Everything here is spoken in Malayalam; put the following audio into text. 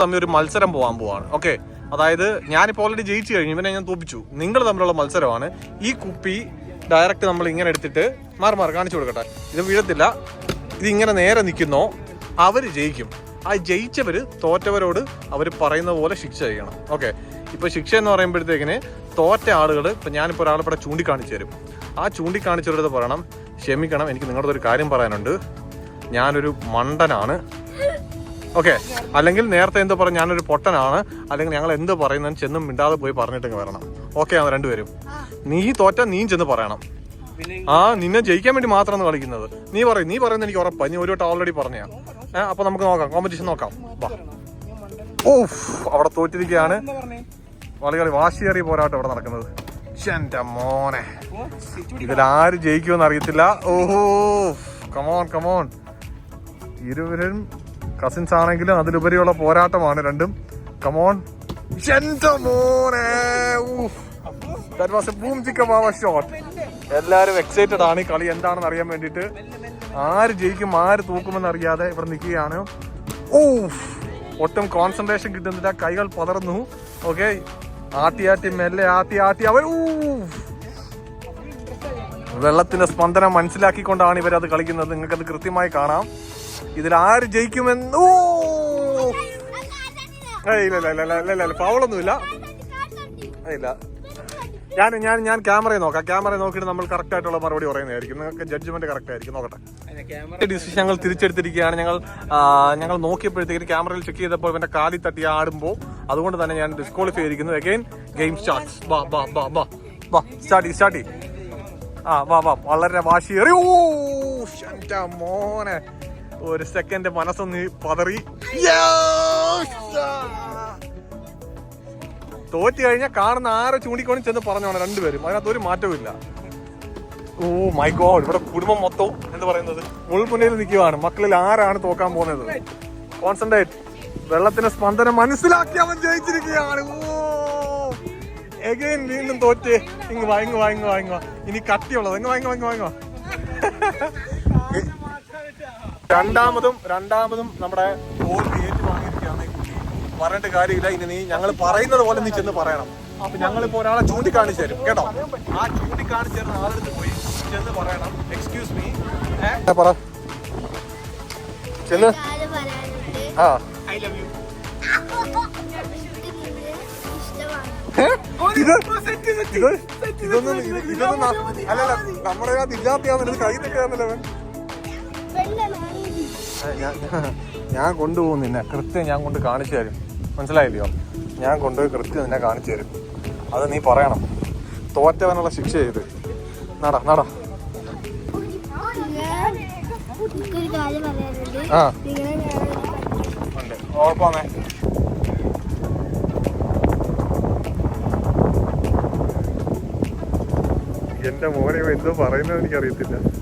തമ്മിൽ ഒരു മത്സരം പോകാൻ പോവാണ്. ഓക്കെ അതായത് ഞാനിപ്പോൾ ഓൾറെഡി ജയിച്ചു കഴിഞ്ഞു. ഇവനെ ഞാൻ തോപ്പിച്ചു. നിങ്ങൾ തമ്മിലുള്ള മത്സരമാണ്. ഈ കുപ്പി ഡയറക്റ്റ് നമ്മൾ ഇങ്ങനെ എടുത്തിട്ട് മാറി മാറി കാണിച്ചു കൊടുക്കട്ടെ. ഇത് വീഴത്തില്ല. ഇത് ഇങ്ങനെ നേരെ നിൽക്കുന്നോ. അവർ ജയിക്കും. ആ ജയിച്ചവർ തോറ്റവരോട് അവർ പറയുന്ന പോലെ ശിക്ഷ ചെയ്യണം. ഓക്കെ ഇപ്പോൾ ശിക്ഷ എന്ന് പറയുമ്പോഴത്തേക്കിന് തോറ്റ ആളുകൾ ഇപ്പം ഞാനിപ്പോൾ ഒരാളെ ഇവിടെ ചൂണ്ടിക്കാണിച്ചു തരും. ആ ചൂണ്ടിക്കാണിച്ചവരുടെ പറയണം ക്ഷമിക്കണം. എനിക്ക് നിങ്ങളുടെ ഒരു കാര്യം പറയാനുണ്ട്. ഞാനൊരു മണ്ടനാണ്. ഓക്കെ അല്ലെങ്കിൽ നേരത്തെ എന്തോ പറഞ്ഞു ഞാനൊരു പൊട്ടനാണ്. അല്ലെങ്കിൽ ഞങ്ങൾ എന്ത് പറയുന്നതെന്ന് ചെന്നും മിണ്ടാതെ പോയി പറഞ്ഞിട്ട് വരണം. ഓക്കെ ആണ് രണ്ടുപേരും. നീ തോറ്റ നീ ചെന്ന് പറയണം. ആ നിന്നെ ജയിക്കാൻ വേണ്ടി മാത്രമാണ് കളിക്കുന്നത്. നീ പറയും നീ പറയുന്നത് എനിക്ക് ഉറപ്പാ. നീ ഒരു വട്ടം ഓൾറെഡി പറഞ്ഞാ ഏഹ് അപ്പൊ നമുക്ക് നോക്കാം. കോമ്പറ്റീഷൻ നോക്കാം. വാ. ഓഫ് അവിടെ തോറ്റിരിക്കുകയാണ്. വളരെ വാശിയേറിയ പോരാട്ടം അവിടെ നടക്കുന്നത്. എന്റെ മോനെ. ഇതിലാര് ജയിക്കുമെന്ന് അറിയത്തില്ല. ഓഹോ കമോൺ കമോൺ ഇരുവരും കസിൻസ് ആണെങ്കിലും അതിലുപരിയുള്ള പോരാട്ടമാണ് രണ്ടും. കമോൺ മോനെ. വാസ് എ ബൂം ഷോട്ട് എല്ലാരും എക്സൈറ്റഡ് ആണ്. ഈ കളി എന്താണെന്ന് അറിയാൻ വേണ്ടിട്ട് ആര് ജയിക്കും ആര് തൂക്കുമെന്ന് അറിയാതെ ഇവർ നിൽക്കുകയാണ്. ഓ ഒട്ടും കോൺസെൻട്രേഷൻ കിട്ടുന്നില്ല. കൈകൾ പതറുന്നു. ഓക്കെ ആട്ടി ആട്ടി മെല്ലെ ആട്ടി ആട്ടി. അവർ വെള്ളത്തിന്റെ സ്പന്ദനം മനസ്സിലാക്കിക്കൊണ്ടാണ് ഇവരത് കളിക്കുന്നത്. നിങ്ങൾക്കത് കൃത്യമായി കാണാം. ഇതിൽ ആര് ജയിക്കുമെന്ന്? ഇല്ല ഇല്ല ഇല്ല ഇല്ല ഇല്ല ഇല്ല ഫൗളൊന്നുമില്ല. ഏയ് ഇല്ല. ഞാൻ ഞാൻ ഞാൻ ക്യാമറ നോക്കാം. ക്യാമറ നോക്കിയിട്ട് നമ്മൾ കറക്റ്റ് ആയിട്ടുള്ള മറുപടി പറയുന്നതായിരിക്കും. നിങ്ങൾക്ക് ജഡ്ജ്മെന്റ് കറക്റ്റ് ആയിരിക്കും. നോക്കട്ടെ. ഡിസിഷൻ ഞങ്ങൾ തിരിച്ചെടുത്തിരിക്കുകയാണ്. ഞങ്ങൾ ഞങ്ങൾ നോക്കിയപ്പോഴത്തേക്ക് ക്യാമറയിൽ ചെക്ക് ചെയ്തപ്പോൾ ഇവന്റെ കാലി തട്ടി ആടുമ്പോൾ അതുകൊണ്ട് തന്നെ ഞാൻ ഡിസ്ക്വാളിഫൈ ചെയ്തിരിക്കുന്നു. അഗൈൻ ഗെയിം സ്റ്റാർട്ട് ബാ ബാ ബാ ബാ ബാ സ്റ്റാർട്ട് സ്റ്റാർട്ട് ആ വാ വാ. വളരെ വാശിയേറി. ഓ മോനെ. ഒരു സെക്കൻഡ് മനസ്സൊന്ന് പതറി! തോറ്റു കഴിഞ്ഞാൽ കാണുന്ന ആരെ ചൂണ്ടിക്കോണി ചെന്ന് പറഞ്ഞോണം രണ്ടുപേരും. അതിനകത്ത് ഒരു മാറ്റവും ഇല്ല. ഓ മൈ ഗോഡ് ഇവിടെ കുടുംബം മൊത്തവും എന്ന് പറയുന്നത്? മുൾമുനയിൽ നിൽക്കുവാണ്. മക്കളിൽ ആരാണ് തോക്കാൻ പോകുന്നത്? കോൺസെൻട്രേറ്റ് വെള്ളത്തിന്റെ സ്പന്ദനം മനസ്സിലാക്കി അവൻ ജയിച്ചിരിക്കുകയാണ്. ഓ. എഗൈൻ വീണ്ടും തോറ്റ്. ഇങ്ങ് വാങ്ങി വാങ്ങി വാ വാ ഇനി കട്ടിയുള്ളത്. ഇങ്ങ് വാങ്ങി വാങ്ങി വാ ഇങ്ങ് വാ ഇങ്ങ് വാ. രണ്ടാമതും രണ്ടാമതും നമ്മുടെ ഈ കുട്ടി. പറഞ്ഞിട്ട് കാര്യമില്ല. ഇനി നീ ഞങ്ങൾ പറയുന്നത് പോലെ നീ ചെന്ന് പറയണം. അപ്പൊ ഞങ്ങളിപ്പോ ഒരാളെ ചൂണ്ടിക്കാണിച്ചു തരും. കേട്ടോ? ആ ചൂണ്ടിക്കാണിച്ചു തരുന്ന ആളെടുത്ത് പോയി ചെന്ന് പറയണം. എക്സ്ക്യൂസ് മീ പറ. ചെന്ന്. ആ. ഐ ലവ് യു ഇതൊന്നും ഇത് ഇതൊന്നും അല്ലല്ല നമ്മുടെ അത് ഇല്ലാത്തയാന്ന് കൈ നിൽക്കാന്നല്ലോ ഞാൻ കൊണ്ടുപോകും നിന്നെ. കൃത്യം ഞാൻ കൊണ്ട് കാണിച്ചു തരും. മനസ്സിലായില്ലയോ? ഞാൻ കൊണ്ടുപോയി കൃത്യം നിന്നെ കാണിച്ചു തരും. അത് നീ പറയണം. തോറ്റവനുള്ള ശിക്ഷ ചെയ്ത് നടാ നടാ. ആ. ഉറപ്പാന്നേ എന്റെ മോനെ എന്തോ പറയുന്നത് എനിക്കറിയത്തില്ല.